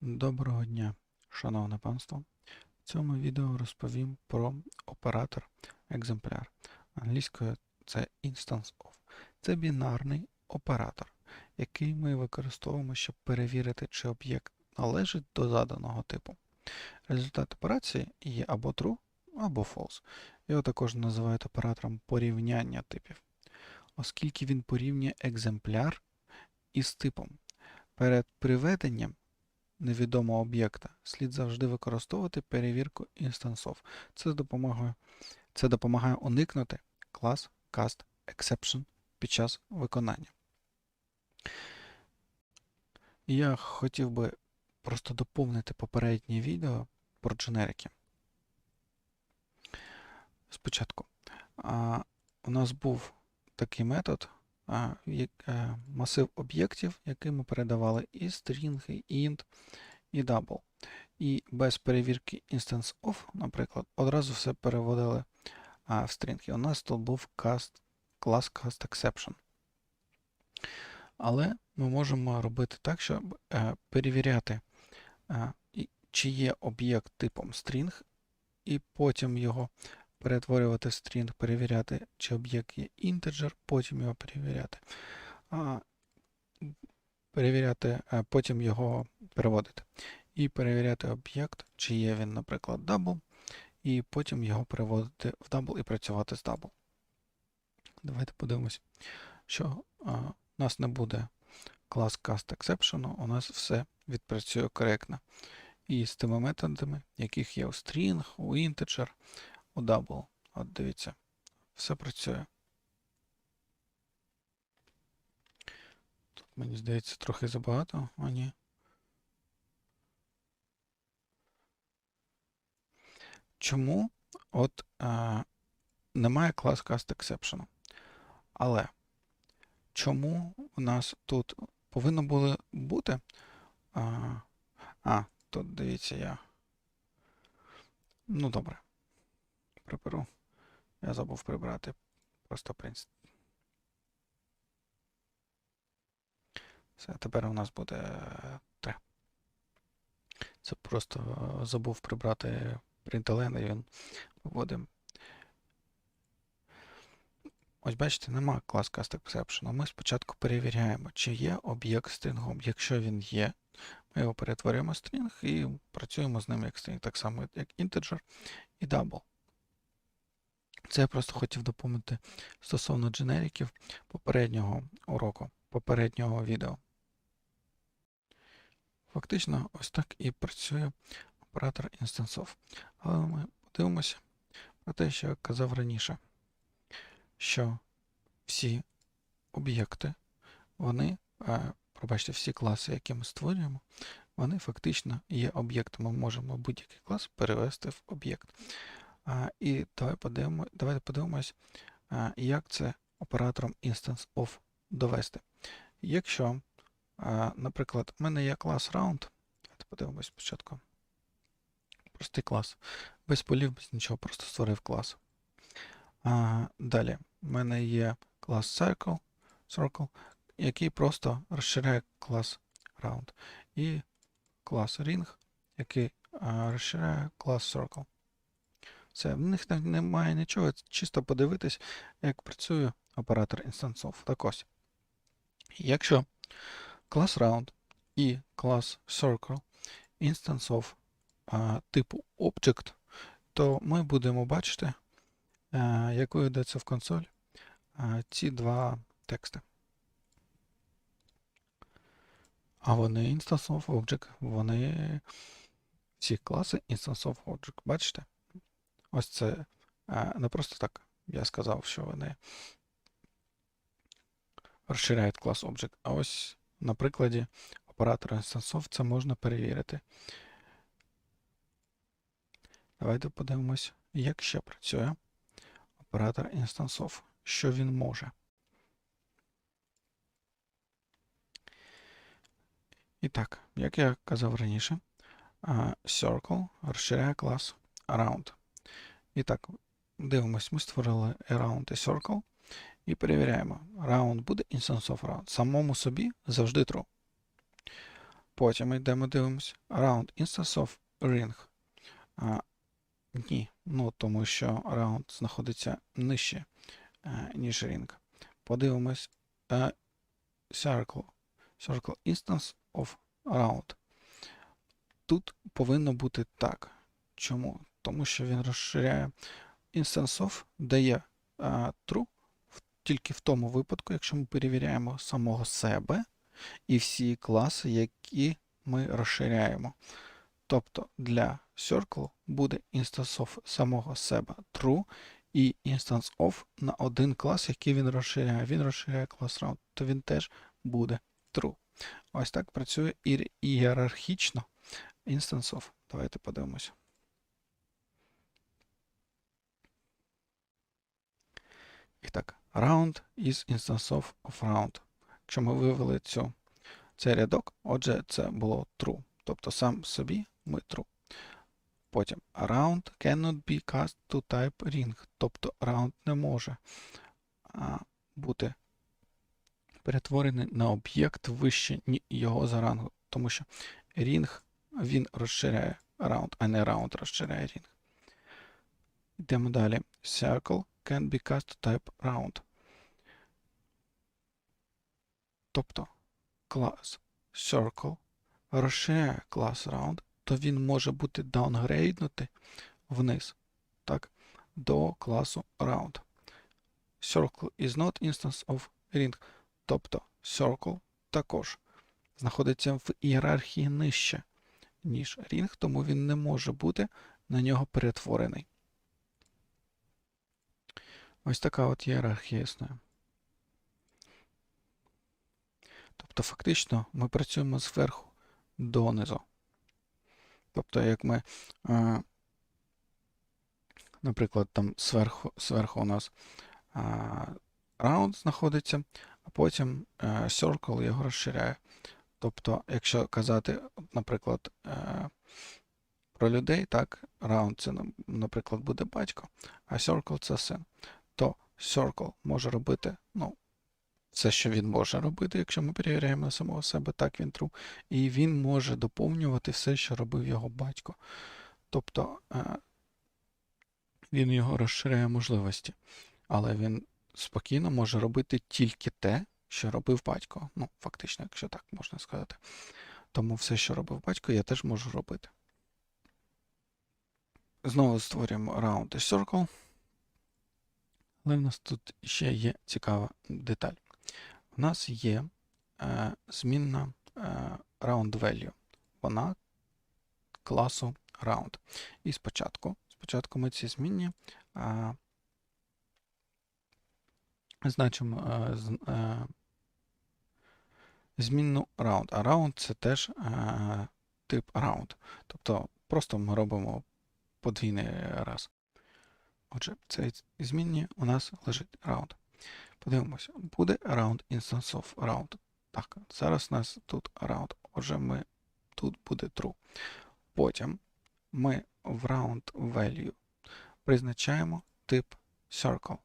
Доброго дня, шановне панство. В цьому відео розповім про оператор екземпляр. Англійською це Instance of. Це бінарний оператор, який ми використовуємо, щоб перевірити, чи об'єкт належить до заданого типу. Результат операції є або true, або false. Його також називають оператором порівняння типів, оскільки він порівнює екземпляр із типом. Перед приведенням невідомого об'єкта слід завжди використовувати перевірку інстансов. Це допомагає, це допомагає уникнути клас cast exception під час виконання. Я хотів би просто доповнити попереднє відео про дженерики. Спочатку. А, у нас був такий метод, масив об'єктів, який ми передавали і string, і int, і double. І без перевірки instance of, наприклад, одразу все переводили а, в. І у нас тут був cast, клас cast exception. Але ми можемо робити так, щоб е, перевіряти, е, чи є об'єкт типом string, і потім його перетворювати string, перевіряти, чи об'єкт є integer, потім його перевіряти. А, перевіряти, а потім його переводити. І перевіряти об'єкт, чи є він, наприклад, double, і потім його переводити в double і працювати з double. Давайте подивимось, що а, у нас не буде клас cast exception, у нас все відпрацює коректно. І з тими методами, яких є у string, у integer, у double. От дивіться, все працює. Тут, мені здається, трохи забагато, а ні. Чому от е, немає клас cast exception? Але чому у нас тут повинно було бути? А, а тут дивіться я. Ну добре. Приберу. Я забув прибрати. Просто принцип. Все, тепер у нас буде 3. Це просто е, забув прибрати println, і він виводимо. Ось бачите, нема клас cast exception. Ми спочатку перевіряємо, чи є об'єкт стрінгом. Якщо він є, ми його перетворюємо в стрінг і працюємо з ним як стрінг, так само як integer і double. Це я просто хотів доповнити стосовно дженериків попереднього уроку, попереднього відео. Фактично, ось так і працює оператор інстансов. Але ми подивимося про те, що я казав раніше, що всі об'єкти, вони, е, пробачте, всі класи, які ми створюємо, вони фактично є об'єктом. Ми можемо будь-який клас перевести в об'єкт. І давай подивимо, давайте подивимось, як це оператором instance of довести. Якщо, наприклад, в мене є клас round, давайте подивимось спочатку. Простий клас. Без полів, без нічого, просто створив клас. Далі, в мене є клас circle, circle, який просто розширяє клас round. І клас ring, який розширяє клас circle. Все, в них немає нічого, чисто подивитись, як працює оператор інстансов. Так ось. Якщо клас round і клас circle інстансов типу object, то ми будемо бачити, а, як виведеться в консоль ці два тексти. А вони instance of object, вони ці класи instance of object. Бачите? Ось це не просто так я сказав, що вони розширяють клас Object. А ось на прикладі оператора інстансов це можна перевірити. Давайте подивимось, як ще працює оператор інстансов, що він може. І так, як я казав раніше, Circle розширяє клас Round. І так, дивимось, ми створили around і circle і перевіряємо. Round буде instance of round. Самому собі завжди true. Потім йдемо дивимося. Round instance of ring. А, ні, ну тому що round знаходиться нижче, е, ніж ring. Подивимось. е, circle. Circle instance of round. Тут повинно бути так. Чому? Тому що він розширяє instance of дає е, true тільки в тому випадку, якщо ми перевіряємо самого себе і всі класи, які ми розширяємо. Тобто для circle буде instance of самого себе true і instance of на один клас, який він розширяє. Він розширяє клас round, то він теж буде true. Ось так працює ієрархічно instance of. Давайте подивимося. І так, round is instance of round. Ми вивели цю, цей рядок, отже, це було true. Тобто сам собі ми true. Потім round cannot be cast to type ring. Тобто round не може а, бути перетворений на об'єкт вище його за рангу. Тому що ring він розширяє round, а не round розширяє ring. Йдемо далі. Circle can be cast type round. Тобто клас circle розширяє клас round, то він може бути даунгрейднутий вниз, так, до класу round. Circle is not instance of ring. Тобто circle також знаходиться в ієрархії нижче, ніж ring, тому він не може бути на нього перетворений. Ось така от ієрархія існує. Тобто, фактично, ми працюємо зверху донизу. Тобто, як ми, е, наприклад, там зверху, зверху у нас е, round знаходиться, а потім е, circle його розширяє. Тобто, якщо казати, наприклад, про людей, так, round це, наприклад, буде батько, а circle це син, circle може робити, ну, все, що він може робити, якщо ми перевіряємо самого себе, так він true. І він може доповнювати все, що робив його батько. Тобто е, він його розширяє можливості, але він спокійно може робити тільки те, що робив батько. Ну, фактично, якщо так можна сказати. Тому все, що робив батько, я теж можу робити. Знову створюємо round і circle. Але в нас тут ще є цікава деталь. У нас є е, змінна е, round value. Вона класу round. І спочатку, спочатку ми ці змінні е, значимо е, е, змінну round. А round це теж е, тип round. Тобто просто ми робимо подвійний раз. Отже, в цій змінні у нас лежить round. Подивимося, буде round instance of round. Так, зараз у нас тут round. Отже, ми тут буде true. Потім ми в round value призначаємо тип circle.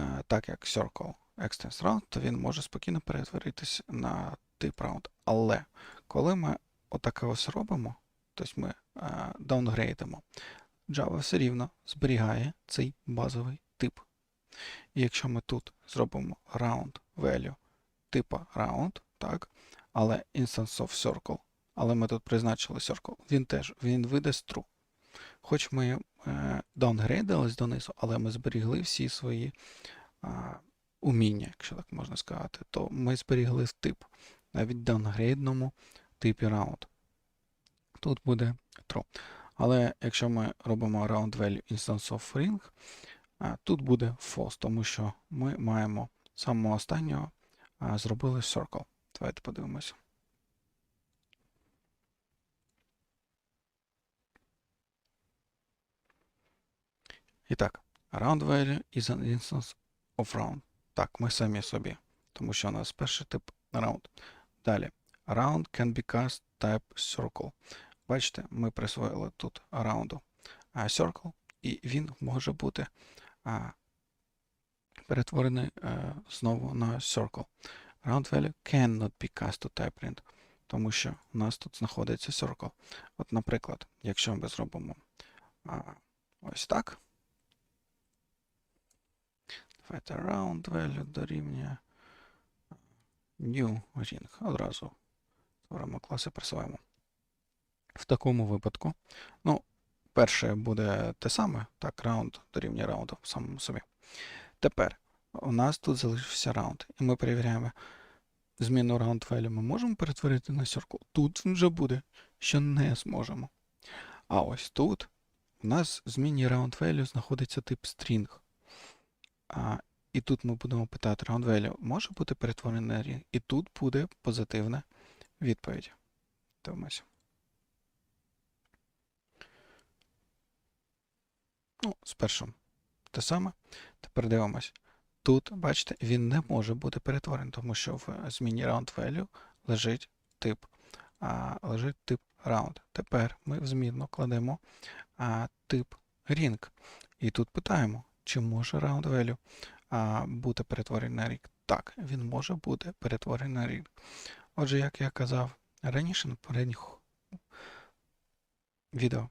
Е, Так як circle extends round, то він може спокійно перетворитись на тип round. Але коли ми отаке ось робимо, тобто ми даунгрейдимо, Java все рівно зберігає цей базовий тип. І якщо ми тут зробимо round value типа round, так, але instance of circle, але ми тут призначили circle, він теж він видасть true. Хоч ми е, даунгрейдились донизу, але ми зберігли всі свої е, уміння, якщо так можна сказати, то ми зберігли тип навіть в даунгрейдному типі round. Тут буде true. Але якщо ми робимо round value instance of ring, тут буде false, тому що ми маємо самого останнього зробили circle. Давайте подивимося. І так, round value is an instance of round. Так, ми самі собі, тому що у нас перший тип round. Далі, round can be cast type circle. Бачите, ми присвоїли тут раунду circle, і він може бути перетворений а, знову на circle. Round value cannot be cast to type print. тому що у нас тут знаходиться circle. От, наприклад, якщо ми зробимо ось так. Давайте round value дорівнює new ring. Одразу створимо клас і присвоїмо. В такому випадку, ну, перше буде те саме, так, round дорівнює раунду в самому собі. Тепер у нас тут залишився раунд, і ми перевіряємо зміну round value ми можемо перетворити на circle. Тут вже буде, що не зможемо. А ось тут у нас в зміні round value знаходиться тип string. А, і тут ми будемо питати round value може бути перетворений на ring? І тут буде позитивна відповідь. Дивимося. Ну, спершу те саме. Тепер дивимось. Тут, бачите, він не може бути перетворений, тому що в зміні round value лежить тип, а, лежить тип round. Тепер ми в змінну кладемо а, тип ring. І тут питаємо, чи може round value а, бути перетворений на ring. Так, він може бути перетворений на ring. Отже, як я казав раніше на попередніх відео,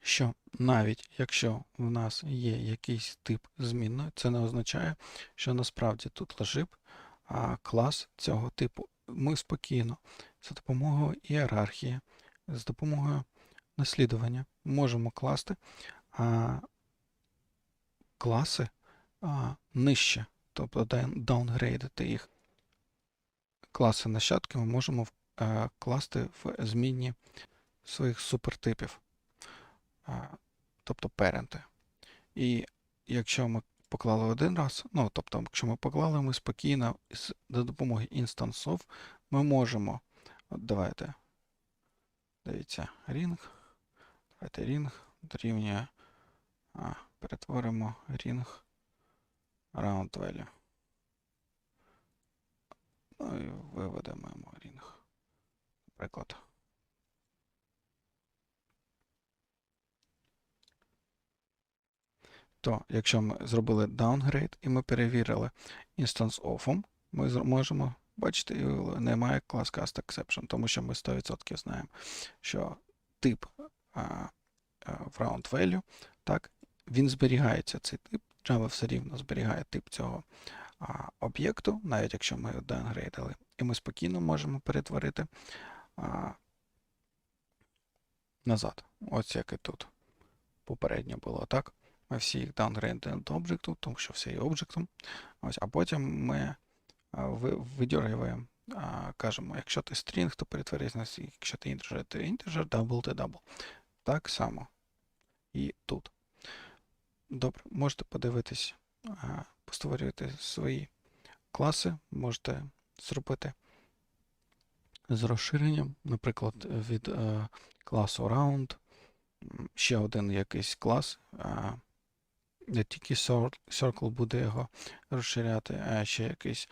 що навіть якщо в нас є якийсь тип змінної, це не означає, що насправді тут лежить клас цього типу. Ми спокійно за допомогою ієрархії, з допомогою наслідування можемо класти а, класи а, нижче, тобто даунгрейдити їх. Класи нащадки ми можемо а, класти в змінні своїх супертипів тобто паренти. І якщо ми поклали один раз, ну, тобто, якщо ми поклали, ми спокійно за допомогою інстансов ми можемо. От давайте. Дивіться, ring. Давайте ring дорівнює. А, перетворимо ring round value. Ну і виведемо ring. Наприклад. То якщо ми зробили downgrade і ми перевірили instance of, ми можемо бачити, немає class cast exception, тому що ми 100% знаємо, що тип а, а, в round value, так, він зберігається цей тип. Java все рівно зберігає тип цього об'єкту, навіть якщо ми його даунгрейдили. І ми спокійно можемо перетворити а, назад. Ось як і тут попередньо було, так? Ми всі їх downgraded до тому що все є об'єктом. Ось, а потім ми видергуємо, кажемо, якщо ти string, то перетворись на string, якщо ти integer, то integer, double, то double. Так само і тут. Добре, можете подивитись, постворювати свої класи, можете зробити з розширенням, наприклад, від е, класу round, ще один якийсь клас. Не тільки Circle буде його розширяти, а ще якийсь,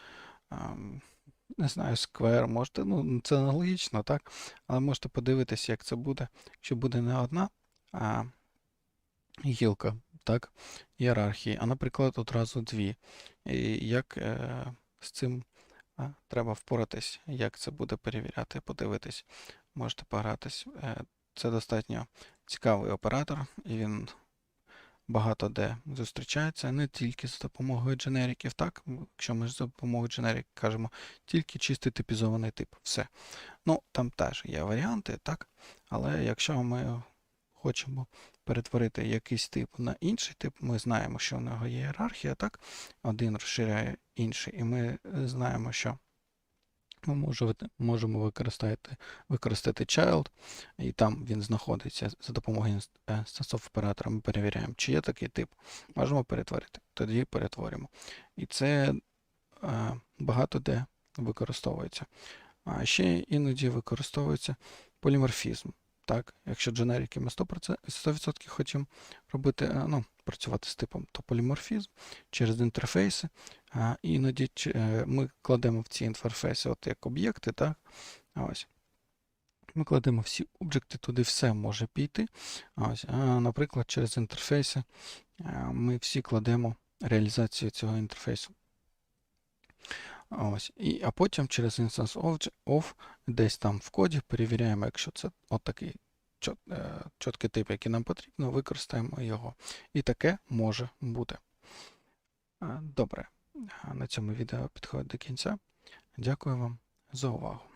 не знаю, Square, можете, ну, це аналогічно, так? Але можете подивитися, як це буде, якщо буде не одна а, гілка, так, ієрархії, а, наприклад, одразу дві. І як е, з цим а, треба впоратись, як це буде перевіряти, подивитись, можете погратись. Е, це достатньо цікавий оператор, і він багато де зустрічається, не тільки за допомогою дженериків, так? Якщо ми за допомогою дженерик кажемо тільки чистий типізований тип, все. Ну, там теж є варіанти, так? Але якщо ми хочемо перетворити якийсь тип на інший тип, ми знаємо, що в нього є ієрархія, так? Один розширяє інший, і ми знаємо, що ми можемо, використати, використати child, і там він знаходиться за допомогою інст- е, оператора. Ми перевіряємо, чи є такий тип. Можемо перетворити. Тоді перетворимо. І це е, багато де використовується. А ще іноді використовується поліморфізм. Так, якщо дженерики ми 100%, 100% хочемо робити, е, ну, працювати з типом, то поліморфізм через інтерфейси. Іноді е, ми кладемо в ці інтерфейси, от як об'єкти. так? Ось. Ми кладемо всі об'єкти, туди все може піти. Ось. А, Наприклад, через інтерфейси е, ми всі кладемо реалізацію цього інтерфейсу. Ось. І, А потім через Instance of десь там в коді перевіряємо, якщо це от такий е, чіткий тип, який нам потрібно, використаємо його. І таке може бути. Добре на цьому відео підходить до кінця. Дякую вам за увагу.